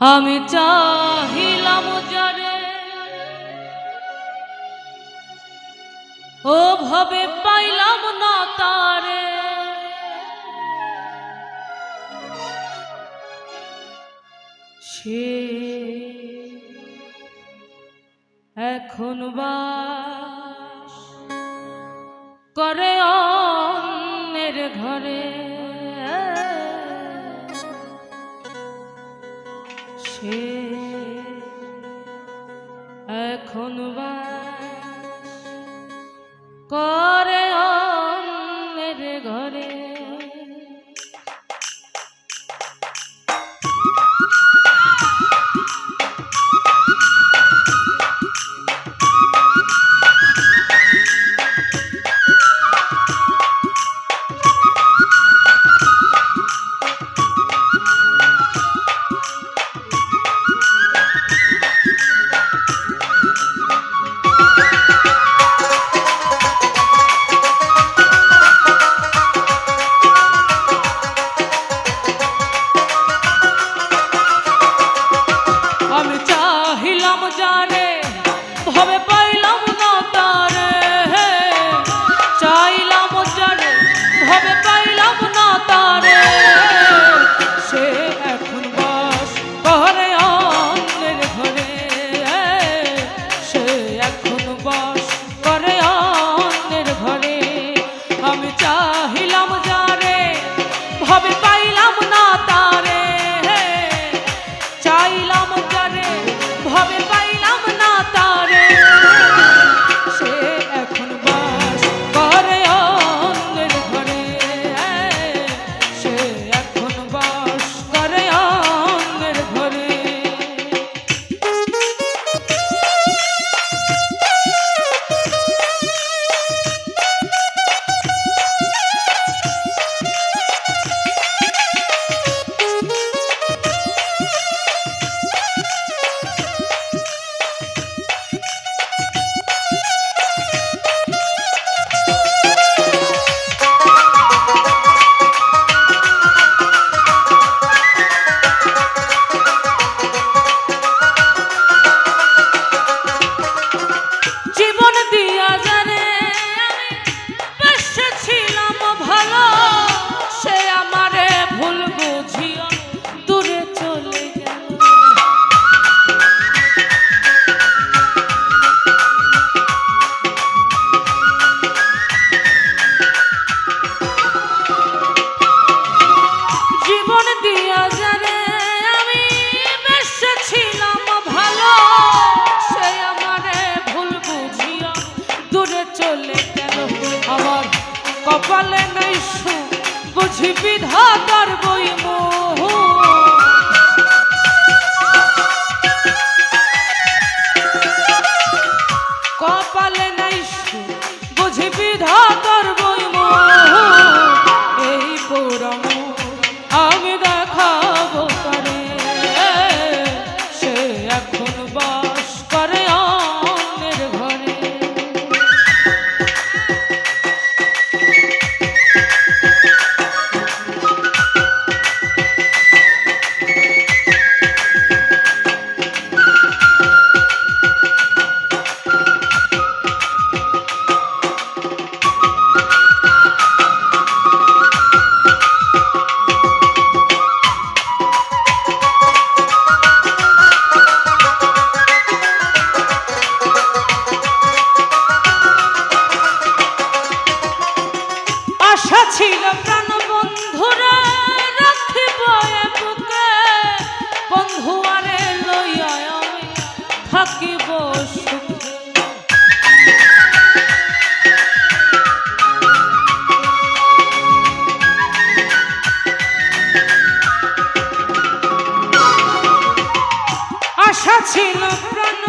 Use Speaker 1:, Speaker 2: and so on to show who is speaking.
Speaker 1: আমি চাহিলাম যারে ও ভাবে পাইলাম না তারে। সে এখন বাস করে অন্যের ঘরে। এখন বাস করে গেলে কেন? আমার কপালে নাই সু বুঝি বিধাতার বই মোহ। কপালে থাকিব আশা ছিল প্রাণ